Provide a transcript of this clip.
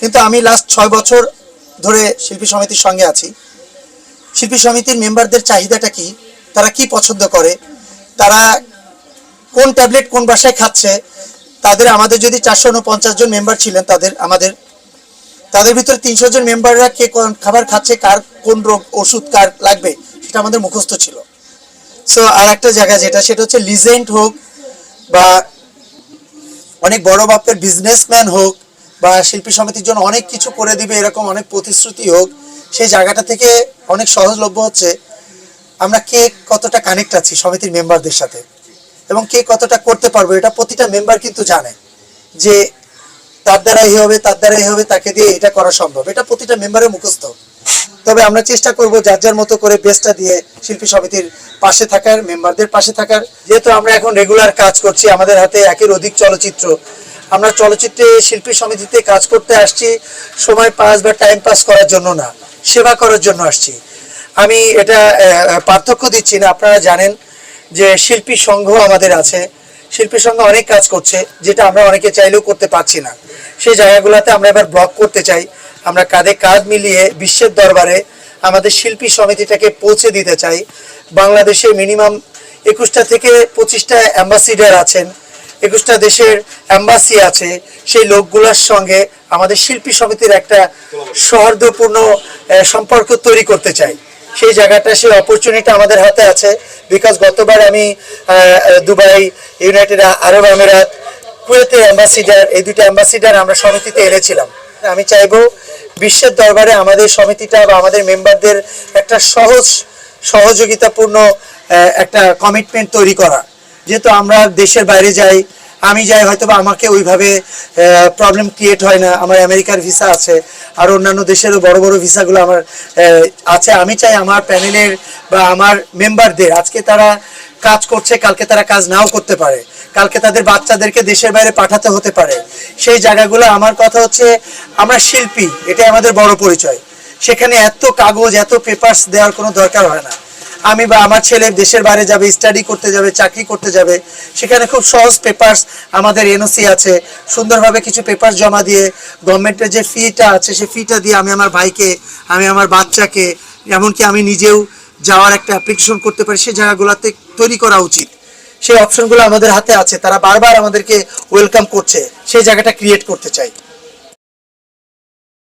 কিন্তু আমি লাস্ট ছয় বছর ধরে শিল্পী সমিতির সঙ্গে আছি। শিল্পী সমিতির মেম্বারদের চাহিদাটা কি? তারা কি পছন্দ করে? তারা কোন ট্যাবলেট কোন বাসায় খাচ্ছে? তাদের আমাদের যদি চারশো উনপঞ্চাশ জন মেম্বার ছিলেন, তাদের আমাদের তাদের ভিতরে তিনশো জন মেম্বাররা কে কোন খাবার খাচ্ছে, কার কোন রোগ, ওষুধ কার লাগবে, সেটা আমাদের মুখস্থ ছিল। সো আর একটা জায়গা যেটা, সেটা হচ্ছে লিজেন্ট হোক বা অনেক বড় বাপের বিজনেসম্যান হোক বা শিল্পী সমিতির জন্য অনেক কিছু করে দিবে, এরকম অনেক প্রতিশ্রুতি হোক, সেই জায়গাটা থেকে অনেক সহজলভ্য হচ্ছে। আমরা কে কতটা কানেক্ট আছি সমিতির মেম্বারদের সাথে এবং কে কতটা করতে পারব, এটা প্রতিটা মেম্বার কিন্তু জানে যে তার দ্বারা এই হবে, তার দ্বারা এই হবে, তাকে দিয়ে এটা করা সম্ভব। এটা প্রতিটা মেম্বারের মুখস্থ। তবে আমরা চেষ্টা করব যার যার মতো করে বেস্টটা দিয়ে শিল্পী সমিতির পাশে থাকার মেম্বারদের পাশে থাকার। যেহেতু আমরা এখন রেগুলার কাজ করছি, আমাদের হাতে একের অধিক চলচ্চিত্র আমরা চলচ্চিত্রে, শিল্পী সমিতিতে কাজ করতে আসছি। সময় পাস বা টাইম পাস করার জন্য না, সেবা করার জন্য আসছি। আমি এটা পার্থক্য দিচ্ছি না। আপনারা জানেন যে শিল্পী সংঘ আমাদের আছে। শিল্পী সংঘ অনেক কাজ করছে, যেটা আমরা অনেকে চাইলেও করতে পারছি না। সেই জায়গাগুলোতে আমরা এবার ব্লক করতে চাই। আমরা কাঁধে কাঁধ মিলিয়ে বিশ্বের দরবারে আমাদের শিল্পী সমিতিটাকে পৌঁছে দিতে চাই। বাংলাদেশে মিনিমাম একুশটা থেকে পঁচিশটা অ্যাম্বাসিডার আছেন। একুশটা দেশের অ্যাম্বাসি আছে, সেই লোকগুলোর সঙ্গে আমাদের শিল্পী সমিতির একটা সৌহার্দ্যপূর্ণ সম্পর্ক তৈরি করতে চাই। সেই জায়গাটা, সেই অপরচুনিটি আমাদের হাতে আছে বিকজ গতবার আমি দুবাই, ইউনাইটেড আরব আমিরাত কুয়েতের অ্যাম্বাসিডার এই দুটো অ্যাম্বাসিডার আমরা সমিতিতে এনেছিলাম। আমি চাইব বিশ্বের দরবারে আমাদের সমিতিটা বা আমাদের মেম্বারদের একটা সহজ, সহযোগিতাপূর্ণ একটা কমিটমেন্ট তৈরি করা। যেহেতু আমরা দেশের বাইরে যাই, আমি যাই হয়তো বা আমাকে ওইভাবে প্রবলেম ক্রিয়েট হয় না। আমার আমেরিকার ভিসা আছে, আর অন্যান্য দেশেরও বড় বড় ভিসাগুলো আমার আছে। আমি চাই আমার প্যানেলের বা আমার মেম্বারদের আজকে তারা কাজ করছে, কালকে তারা কাজ নাও করতে পারে। কালকে তাদের বাচ্চাদেরকে দেশের বাইরে পাঠাতে হতে পারে। সেই জায়গাগুলো আমার কথা হচ্ছে, আমরা শিল্পী, এটাই আমাদের বড় পরিচয়। সেখানে এত কাগজ, এত পেপারস দেওয়ার কোনো দরকার হয় না। আমি বা আমার ছেলে দেশের বাইরে যাবে স্টাডি করতে যাবে, চাকরি করতে যাবে, সেখানে খুব সহজ পেপারস আমাদের এনওসি আছে। সুন্দরভাবে কিছু পেপার জমা দিয়ে গভর্নমেন্টের যে ফিটা আছে, সেই ফিটা দিয়ে আমি আমার ভাইকে, আমি আমার বাচ্চাকে, এমনকি আমি নিজেও যাওয়ার একটা অ্যাপ্লিকেশন করতে পারি সেই জায়গাগুলোতে তৈরি করা উচিত। সেই অপশনগুলো আমাদের হাতে আছে, তারা বারবার আমাদেরকে ওয়েলকাম করছে, সেই জায়গাটা ক্রিয়েট করতে চাই।